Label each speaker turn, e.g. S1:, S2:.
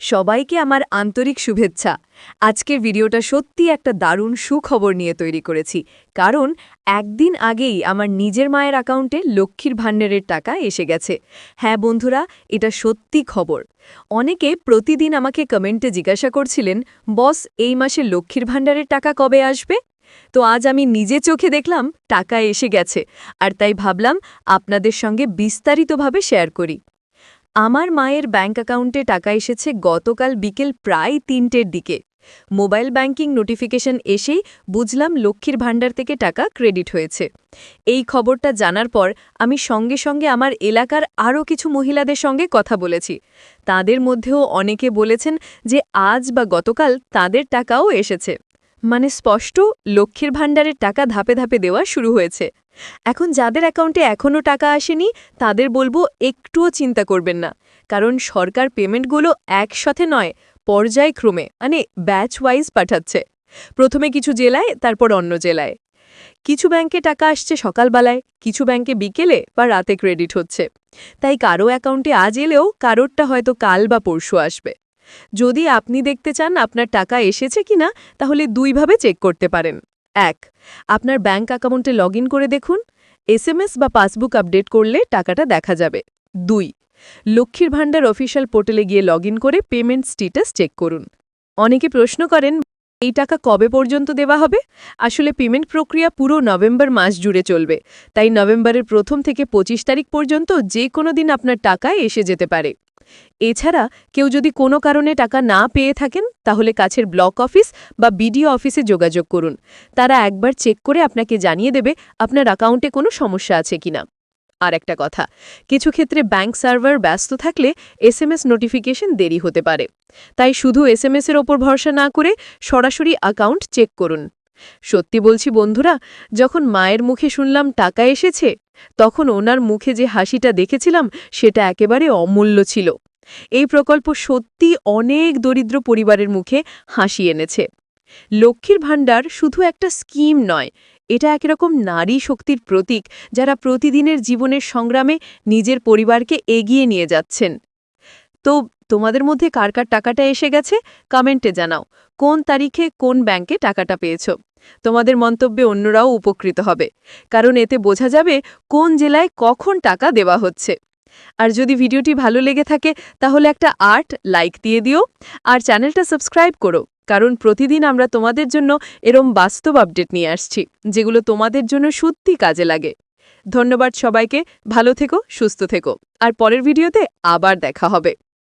S1: সবাইকে আমার আন্তরিক শুভেচ্ছা। আজকের ভিডিওটা সত্যি একটা দারুণ সুখবর নিয়ে তৈরি করেছি। কারণ একদিন আগেই আমার নিজের মায়ের অ্যাকাউন্টে লক্ষ্মীর ভাণ্ডারের টাকা এসে গেছে। হ্যাঁ বন্ধুরা, এটা সত্যি খবর। অনেকে প্রতিদিন আমাকে কমেন্টে জিজ্ঞাসা করছিলেন, বস, এই মাসে লক্ষ্মীর ভাণ্ডারের টাকা কবে আসবে? তো আজ আমি নিজে চোখে দেখলাম, টাকা এসে গেছে। আর তাই ভাবলাম, আপনাদের সঙ্গে বিস্তারিতভাবে শেয়ার করি। আমার মায়ের ব্যাঙ্ক অ্যাকাউন্টে টাকা এসেছে গতকাল বিকেল প্রায় তিনটের দিকে। মোবাইল ব্যাংকিং নোটিফিকেশন এসেই বুঝলাম লক্ষ্মীর ভাণ্ডার থেকে টাকা ক্রেডিট হয়েছে। এই খবরটা জানার পর আমি সঙ্গে সঙ্গে আমার এলাকার আরও কিছু মহিলাদের সঙ্গে কথা বলেছি। তাদের মধ্যেও অনেকে বলেছেন যে আজ বা গতকাল তাদের টাকাও এসেছে। মানে স্পষ্ট, লক্ষ্মীর ভাণ্ডারের টাকা ধাপে ধাপে দেওয়া শুরু হয়েছে। এখন যাদের অ্যাকাউন্টে এখনও টাকা আসেনি, তাদের বলব একটুও চিন্তা করবেন না। কারণ সরকার পেমেন্টগুলো একসাথে নয়, পর্যায়ক্রমে মানে ব্যাচ ওয়াইজ পাঠাচ্ছে। প্রথমে কিছু জেলায়, তারপর অন্য জেলায়। কিছু ব্যাংকে টাকা আসছে সকালবেলায়, কিছু ব্যাংকে বিকেলে বা রাতে ক্রেডিট হচ্ছে। তাই কারও অ্যাকাউন্টে আজ এলেও কারোরটা হয়তো কাল বা পরশু আসবে। যদি আপনি দেখতে চান আপনার টাকা এসেছে কিনা, তাহলে দুইভাবে চেক করতে পারেন। এক, আপনার ব্যাঙ্ক অ্যাকাউন্টে লগ করে দেখুন। এসএমএস বা পাসবুক আপডেট করলে টাকাটা দেখা যাবে। দুই, লক্ষ্মীর ভাণ্ডার অফিসিয়াল পোর্টালে গিয়ে লগ করে পেমেন্ট স্ট্যাটাস চেক করুন। অনেকে প্রশ্ন করেন, এই টাকা কবে পর্যন্ত দেওয়া হবে? আসলে পেমেন্ট প্রক্রিয়া পুরো নভেম্বর মাস জুড়ে চলবে। তাই নভেম্বরের প্রথম থেকে ২৫ তারিখ পর্যন্ত যে কোনো দিন আপনার টাকায় এসে যেতে পারে। এছাড়া কেউ যদি কোনো কারণে টাকা না পেয়ে থাকেন, তাহলে কাছের ব্লক অফিস বা বিডিও অফিসে যোগাযোগ করুন। তারা একবার চেক করে আপনাকে জানিয়ে দেবে আপনার অ্যাকাউন্টে কোনো সমস্যা আছে কিনা। আর একটা কথা, কিছু ক্ষেত্রে ব্যাংক সার্ভার ব্যস্ত থাকলে এসএমএস নোটিফিকেশন দেরি হতে পারে। তাই শুধু এসএমএসের ওপর ভরসা না করে সরাসরি অ্যাকাউন্ট চেক করুন। সত্যি বলছি বন্ধুরা, যখন মায়ের মুখে শুনলাম টাকা এসেছে তখন ওনার মুখে যে হাসিটা দেখেছিলাম, সেটা একেবারে অমূল্য ছিল। এই প্রকল্প সত্যি অনেক দরিদ্র পরিবারের মুখে হাসি এনেছে। লক্ষ্মীর ভাণ্ডার শুধু একটা স্কিম নয়, এটা একরকম নারী শক্তির প্রতীক যারা প্রতিদিনের জীবনের সংগ্রামে নিজের পরিবারকে এগিয়ে নিয়ে যাচ্ছেন। তো, তোমাদের মধ্যে কার কার টাকাটা এসে গেছে? কমেন্টে জানাও, কোন তারিখে কোন ব্যাংকে টাকাটা পেয়েছ? তোমাদের মন্তব্যে অন্যরাও উপকৃত হবে, কারণ এতে বোঝা যাবে কোন জেলায় কখন টাকা দেওয়া হচ্ছে। আর যদি ভিডিওটি ভালো লেগে থাকে, তাহলে একটা আর্ট লাইক দিয়ে দিও, আর চ্যানেলটা সাবস্ক্রাইব করো, কারণ প্রতিদিন আমরা তোমাদের জন্য এরম বাস্তব আপডেট নিয়ে আসছি, যেগুলো তোমাদের জন্য সত্যি কাজে লাগে। ধন্যবাদ সবাইকে, ভালো থেকো, সুস্থ থেকো, আর পরের ভিডিওতে আবার দেখা হবে।